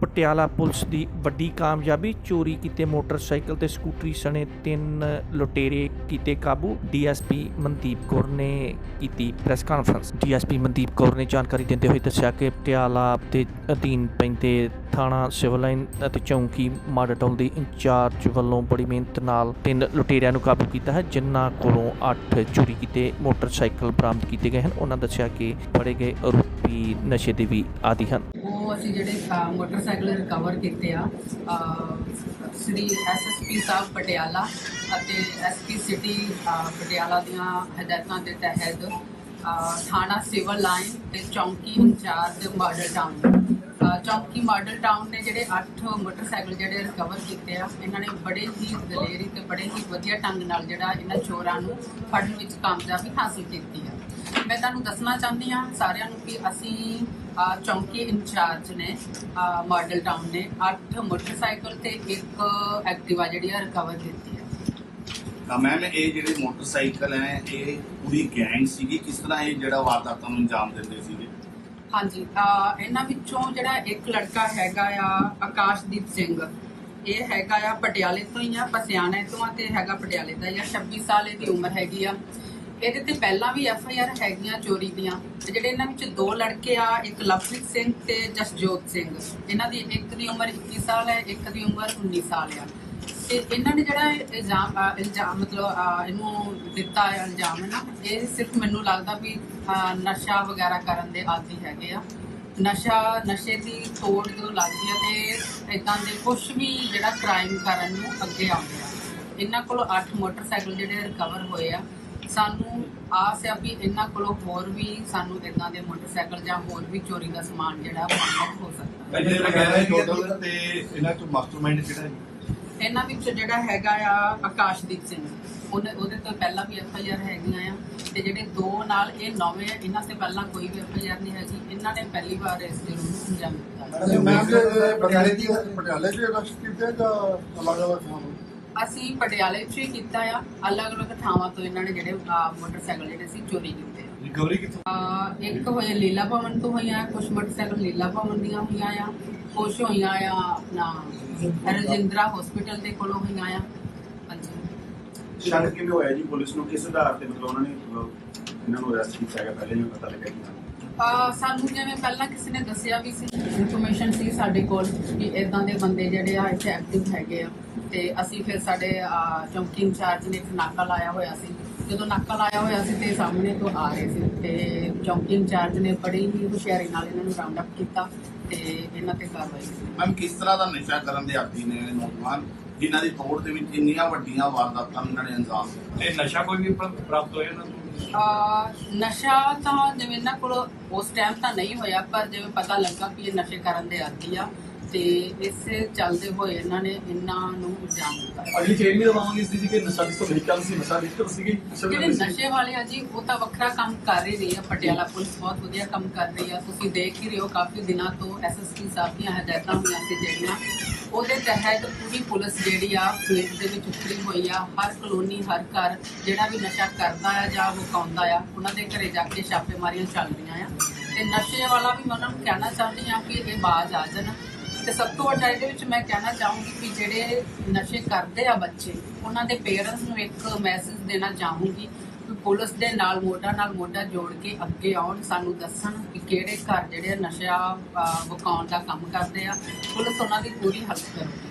Patiala police ਦੀ ਵੱਡੀ ਕਾਮਯਾਬੀ, ਚੋਰੀ ਕੀਤੇ ਮੋਟਰਸਾਈਕਲ ਤੇ ਸਕੂਟਰੀ ਸਣੇ ਤਿੰਨ ਲੁਟੇਰੇ ਕੀਤੇ ਕਾਬੂ, ਡੀਐਸਪੀ ਮਨਦੀਪ ਕੌਰ ਨੇ ਕੀਤੀ press conference. DSP Mandeep Kaur ਨੇ ਜਾਣਕਾਰੀ ਦਿੰਦੇ ਹੋਏ ਦੱਸਿਆ ਕਿ ਪਟਿਆਲਾ ਦੇ ਅਧੀਨ ਪੈਂਦੇ ਥਾਣਾ ਸਿਵਲ ਲਾਈਨ ਅਤੇ ਚੌਂਕੀ ਮਾਡਲ ਦੇ ਇੰਚਾਰਜ ਵੱਲੋਂ ਬੜੀ ਮਿਹਨਤ ਨਾਲ ਤਿੰਨ ਲੁਟੇਰਿਆਂ ਨੂੰ ਕਾਬੂ ਕੀਤਾ ਹੈ, ਜਿਨ੍ਹਾਂ ਕੋਲੋਂ 8 ਚੋਰੀ ਕੀਤੇ ਮੋਟਰਸਾਈਕਲ ਬਰਾਮਦ ਕੀਤੇ ਗਏ ਹਨ। ਉਹਨਾਂ ਦੱਸਿਆ ਕਿ ਫੜੇ ਗਏ ਆਰੋਪੀ ਨਸ਼ੇ ਦੇ ਵੀ ਆਦੀ ਹਨ। ਅਸੀਂ ਜਿਹੜੇ ਮੋਟਰਸਾਈਕਲ ਰਿਕਵਰ ਕੀਤੇ ਆ ਅ, ਸ੍ਰੀ ਐਸਐਸਪੀ ਸਾਹਿਬ ਪਟਿਆਲਾ ਅਤੇ ਐਸਪੀ ਸਿਟੀ ਪਟਿਆਲਾ ਦੀਆਂ ਹਦਾਇਤਾਂ ਦੇ ਤਹਿਤ ਥਾਣਾ ਸਿਵਲ ਲਾਈਨ ਤੇ ਚੌਂਕੀ ਇੰਚਾਰਜ ਮਾਡਲ ਟਾਊਨ। ਚੌਂਕੀ ਮਾਡਲ ਟਾਊਨ ਨੇ ਜਿਹੜੇ 8 ਮੋਟਰਸਾਈਕਲ ਜਿਹੜੇ ਰਿਕਵਰ ਕੀਤੇ ਆ ਇਹਨਾਂ ਨੇ ਬੜੇ ਹੀ ਦਲੇਰੀ ਤੇ ਬੜੇ ਹੀ ਵਧੀਆ ਢੰਗ ਨਾਲ ਜਿਹੜਾ ਇਹਨਾਂ ਚੋਰਾਂ ਨੂੰ ਫੜਨ ਵਿੱਚ ਕਾਮਯਾਬੀ ਹਾਸਲ ਕੀਤੀ ਆ। ਮੈਂ ਤੁਹਾਨੂੰ ਦੱਸਣਾ ਚਾਹੁੰਦੀ ਹਾਂ ਸਾਰਿਆਂ ਨੂੰ ਕਿ ਅਸੀਂ ਚੌਂਕੀ ਇੰਚਾਰਜ ਨੇ ਮਾਡਲ ਟਾਊਨ ਨੇ 8 ਮੋਟਰਸਾਈਕਲ ਤੇ ਇੱਕ ਐਕਟਿਵਾ ਜਿਹੜੀ ਆ ਰਿਕਵਰ ਕੀਤੀ ਹੈ। ਤਾਂ ਮੈਮ ਇਹ ਜਿਹੜੇ ਮੋਟਰਸਾਈਕਲ ਹੈ ਇਹ ਪੂਰੀ ਗੈਂਗ ਸੀਗੀ। ਕਿਸ ਤਰ੍ਹਾਂ ਇਹ ਜਿਹੜਾ ਵਾਰਦਾਤਾਂ ਨੂੰ ਅੰਜਾਮ ਦਿੰਦੇ ਸੀਗੇ? ਹਾਂਜੀ ਇਹਨਾਂ ਵਿੱਚੋਂ ਜਿਹੜਾ ਇੱਕ ਲੜਕਾ ਹੈਗਾ ਆ ਆਕਾਸ਼ਦੀਪ ਸਿੰਘ। ਇਹ ਹੈਗਾ ਆ ਪਟਿਆਲੇ ਤੋਂ ਹੀ ਆ ਪਸਿਆਣੇ ਤੋਂ ਆ ਤੇ ਹੈਗਾ ਪਟਿਆਲੇ ਦਾ ਆ। 26 ਸਾਲ ਇਹਦੀ ਉਮਰ ਹੈਗੀ ਆ। ਇਹਦੇ ਤੇ ਪਹਿਲਾਂ ਵੀ ਐਫ ਆਈ ਆਰ ਹੈਗੀਆਂ ਚੋਰੀ ਦੀਆਂ। ਤੇ ਜਿਹੜੇ ਇਹਨਾਂ ਵਿੱਚ ਦੋ ਲੜਕੇ ਆ, ਇੱਕ ਲਵਪ੍ਰੀਤ ਸਿੰਘ ਤੇ ਜਸਜੋਤ ਸਿੰਘ। ਇਹਨਾਂ ਦੀ ਇੱਕ ਦੀ ਉਮਰ 21 ਸਾਲ ਹੈ, ਇੱਕ ਦੀ ਉਮਰ 19 ਸਾਲ ਆ। ਤੇ ਇਹਨਾਂ ਨੇ ਜਿਹੜਾ ਇਲਜ਼ਾਮ ਇਲਜ਼ਾਮ ਮਤਲਬ ਇਹਨੂੰ ਦਿੱਤਾ ਇਲਜ਼ਾਮ ਹੈ ਨਾ, ਇਹ ਸਿਰਫ ਮੈਨੂੰ ਲੱਗਦਾ ਵੀ ਨਸ਼ਾ ਵਗੈਰਾ ਕਰਨ ਦੇ ਆਦੀ ਹੈਗੇ ਆ। ਨਸ਼ਾ, ਨਸ਼ੇ ਦੀ ਤੋੜ ਜਦੋਂ ਲੱਗਦੀ ਆ ਤੇ ਇਦਾਂ ਦੇ ਕੁਝ ਵੀ ਜਿਹੜਾ ਕ੍ਰਾਈਮ ਕਰਨ ਨੂੰ ਅੱਗੇ ਆਉਂਦੇ ਆ। ਇਹਨਾਂ ਕੋਲ 8 ਮੋਟਰਸਾਈਕਲ ਜਿਹੜੇ ਰਿਕਵਰ ਹੋਏ ਆ ਸਾਨੂੰ ਆਸ ਆ ਵੀ ਇਹਨਾਂ ਕੋਲੋਂ ਹੋਰ ਵੀ ਸਾਨੂੰ ਇਦਾਂ ਦੇ ਮੋਟਰਸਾਈਕਲ ਜਾਂ ਹੋਰ ਵੀ ਚੋਰੀ ਦਾ ਸਮਾਨ ਜਿਹੜਾ ਬਰਾਮਦ ਹੋ ਸਕਦਾ। ਕਿੰਨੇ ਵਗੈਰਾ ਟੋਟਲ ਤੇ ਇਹਨਾਂ ਚੋਂ ਮਾਸਟਰਮਾਈਂਡ ਕਿਹੜਾ ਹੈ? ਇਹਨਾਂ ਵਿੱਚ ਜਿਹੜਾ ਹੈਗਾ ਆ ਆਕਾਸ਼ਦੀਪ ਸਿੰਘ। ਉਹਨੇ ਉਹਦੇ ਤੋਂ ਪਹਿਲਾਂ ਵੀ ਐਫ ਆਈ ਆਰ ਹੈਗੀਆਂ ਆ। ਤੇ ਜਿਹੜੇ ਦੋ ਨਾਲ ਇਹ ਨੌਵੇਂ ਆ ਇਹਨਾਂ ਤੇ ਪਹਿਲਾਂ ਕੋਈ ਵੀ ਐਫ ਆਈ ਆਰ ਨਹੀਂ ਹੈਗੀ। ਇਹਨਾਂ ਨੇ ਪਹਿਲੀ ਵਾਰ ਇਸ ਦੇ ਨੂੰ ਅੰਜਾਮ ਦਿੱਤਾ। ਮੈਂ ਪਟਿਆਲੇ ਦੀ ਪਟਿਆਲੇ ਦੀ ਅਰੈਸਟ ਕੀਤੇ ਜਾਂ ਅਲੱਗ ਅਲੱਗ ਥਾਂ ਤੋਂ ਅਸੀਂ ਪਟਿਆਲੇ 'ਚ ਹੀ ਕੀਤਾ ਆ। ਅਲੱਗ-ਅਲੱਗ ਥਾਵਾਂ ਤੋਂ ਇਹਨਾਂ ਨੇ ਜਿਹੜੇ ਅਹ, ਮੋਟਰਸਾਈਕਲ ਜਿਹੜੇ ਸੀ ਚੋਰੀ ਕੀਤੇ। ਆ। ਰਿਕਵਰੀ ਕਿੱਥੋਂ? ਅਹ, ਇੱਕ ਹੋਏ ਲੀਲਾ ਭਵਨ ਤੋਂ ਹੋਈਆਂ ਕੁਝ ਮੋਟਰਸਾਈਕਲ ਲੀਲਾ ਭਵਨ ਦੀਆਂ ਹੋਈਆਂ ਆ। ਕੁਝ ਹੋਈਆਂ ਆ ਆਪਣਾ ਰਜਿੰਦਰਾ ਹਸਪੀਟਲ ਦੇ ਕੋਲੋਂ ਹੋਈਆਂ ਆ। ਹਾਂਜੀ। ਸ਼ੱਕ ਕਿਵੇਂ ਹੋਇਆ ਜੀ ਪੁਲਿਸ ਨੂੰ? ਕਿਸ ਆਧਾਰ ਤੇ ਮਤਲਬ ਉਹਨਾਂ ਨੇ ਇਹਨਾਂ ਨੂੰ ਅਰੈਸਟ ਕੀਤਾ ਹੈਗਾ ਪਹਿਲੇ ਨਹੀਂ ਪਤਾ ਲੱਗਿਆ ਕਿ ਅਹ ਸਾਨੂੰ ਜਿਵੇਂ ਪਹਿਲਾਂ ਕਿਸੇ ਨੇ ਦੱਸਿਆ ਵੀ ਸੀ ਇਨਫੋਰਮੇਸ਼ਨ ਸੀ ਸਾਡੇ ਕੋਲ ਕਿ ਇਦਾਂ ਦੇ ਬੰਦੇ ਜਿਹੜੇ ਆ ਇੱਥੇ ਐਕਟਿਵ ਹੈਗੇ ਆ। ਤੇ ਅਸੀਂ ਫਿਰ ਸਾਡੇ ਚੌਂਕੀ ਇੰਚਾਰਜ ਨੇ ਇੱਕ ਨਾਕਾ ਲਾਇਆ ਹੋਇਆ ਸੀ। ਜਦੋਂ ਨਾਕਾ ਲਾਇਆ ਹੋਇਆ ਸੀ ਤੇ ਸਾਹਮਣੇ ਤੋਂ ਆ ਰਹੇ ਸੀ ਤੇ ਚੌਂਕੀ ਇੰਚਾਰਜ ਨੇ ਬੜੀ ਹੀ ਹੁਸ਼ਿਆਰੀ ਨਾਲ ਇਹਨਾਂ ਨੂੰ ਰਾਉਂਡ ਅਪ ਕੀਤਾ ਤੇ ਇਹਨਾਂ ਤੇ ਕਾਰਵਾਈ ਕੀਤੀ। ਮੈਮ ਕਿਸ ਤਰ੍ਹਾਂ ਦਾ ਨਸ਼ਾ ਕਰਨ ਦੇ ਆਦੀ ਨੇ ਨੌਜਵਾਨ ਜਿਨ੍ਹਾਂ ਦੀ ਤੋੜ ਦੇ ਵਿੱਚ ਇੰਨੀਆਂ ਵੱਡੀਆਂ ਵਾਰਦਾਤਾਂ ਨੂੰ ਇਹਨਾਂ ਨੇ ਅੰਜਾਮ ਦਿੱਤਾ ਇਹ ਨਸ਼ਾ ਕੋਈ ਵੀ ਪ੍ਰ- ਪ੍ਰਾਪਤ ਹੋਇਆ ਇਹਨਾਂ ਨੂੰ ਅਹ ਨਸ਼ਾ ਤਾਂ ਜਿਵੇਂ ਇਹਨਾਂ ਕੋਲ ਉਸ ਟਾਈਮ ਤਾਂ ਨਹੀਂ ਹੋਇਆ ਪਰ ਜਿਵੇਂ ਪਤਾ ਲੱਗਾ ਕਿ ਇਹ ਨਸ਼ੇ ਕਰਨ ਦੇ ਆਦੀ ਆ ਤੇ ਇਸੇ ਚੱਲਦੇ ਹੋਏ ਇਹਨਾਂ ਨੇ ਇਹਨਾਂ ਨੂੰ ਇਲਜ਼ਾਮ ਦਿੱਤਾ। ਅਗਲੀ ਚੇਨ ਵੀ ਦਵਾਵਾਂਗੇ ਇਸ ਦੀ ਕਿ ਨਸ਼ਾ ਕਿਸ ਤੋਂ ਵਹੀਕਲ ਸੀ ਨਸ਼ਾ ਵਿਕਰ ਸੀਗੀ ਜਿਹੜੇ ਨਸ਼ੇ ਵਾਲੇ ਆ ਜੀ ਉਹ ਤਾਂ ਵੱਖਰਾ ਕੰਮ ਕਰ ਰਹੀ ਆ ਪਟਿਆਲਾ ਪੁਲਿਸ ਬਹੁਤ ਵਧੀਆ ਕੰਮ ਕਰ ਰਹੀ ਆ। ਤੁਸੀਂ ਦੇਖ ਹੀ ਰਹੇ ਹੋ ਕਾਫੀ ਦਿਨਾਂ ਤੋਂ ਐਸਐਸਪੀ ਸਾਹਿਬ ਦੀਆਂ ਹਦਾਇਤਾਂ ਹੋਈਆਂ ਸੀ ਜਿਹੜੀਆਂ ਉਹਦੇ ਤਹਿਤ ਪੂਰੀ ਪੁਲਿਸ ਜਿਹੜੀ ਆ ਫੀਲਡ ਦੇ ਵਿੱਚ ਉਤਰੀ ਹੋਈ ਆ। ਹਰ ਕਲੋਨੀ ਹਰ ਘਰ ਜਿਹੜਾ ਵੀ ਨਸ਼ਾ ਕਰਦਾ ਆ ਜਾਂ ਮੁਕਾਉਂਦਾ ਆ ਉਹਨਾਂ ਦੇ ਘਰੇ ਜਾ ਕੇ ਛਾਪੇਮਾਰੀਆਂ ਚੱਲ ਰਹੀਆਂ ਆ। ਤੇ ਨਸ਼ੇ ਵਾਲਾ ਵੀ ਮੈਂ ਉਹਨਾਂ ਨੂੰ ਕਹਿਣਾ ਚਾਹੁੰਦੀ ਆ ਕਿ ਇਹ ਬਾਜ਼ ਆ ਜਾਣ। ਤੇ ਸਭ ਤੋਂ ਵੱਡਾ ਇਹਦੇ ਵਿੱਚ ਮੈਂ ਕਹਿਣਾ ਚਾਹੂੰਗੀ ਕਿ ਜਿਹੜੇ ਨਸ਼ੇ ਕਰਦੇ ਆ ਬੱਚੇ ਉਹਨਾਂ ਦੇ ਪੇਰੈਂਟਸ ਨੂੰ ਇੱਕ ਮੈਸੇਜ ਦੇਣਾ ਚਾਹੂੰਗੀ ਕਿ ਪੁਲਿਸ ਦੇ ਨਾਲ ਮੋਢਾ ਨਾਲ ਮੋਢਾ ਜੋੜ ਕੇ ਅੱਗੇ ਆਉਣ ਸਾਨੂੰ ਦੱਸਣ ਕਿ ਕਿਹੜੇ ਘਰ ਜਿਹੜੇ ਨਸ਼ਾ ਅਹ, ਦਾ ਕੰਮ ਕਰਦੇ ਆ। ਪੁਲਿਸ ਉਹਨਾਂ ਦੀ ਪੂਰੀ ਹੈਲਪ ਕਰੂਗੀ।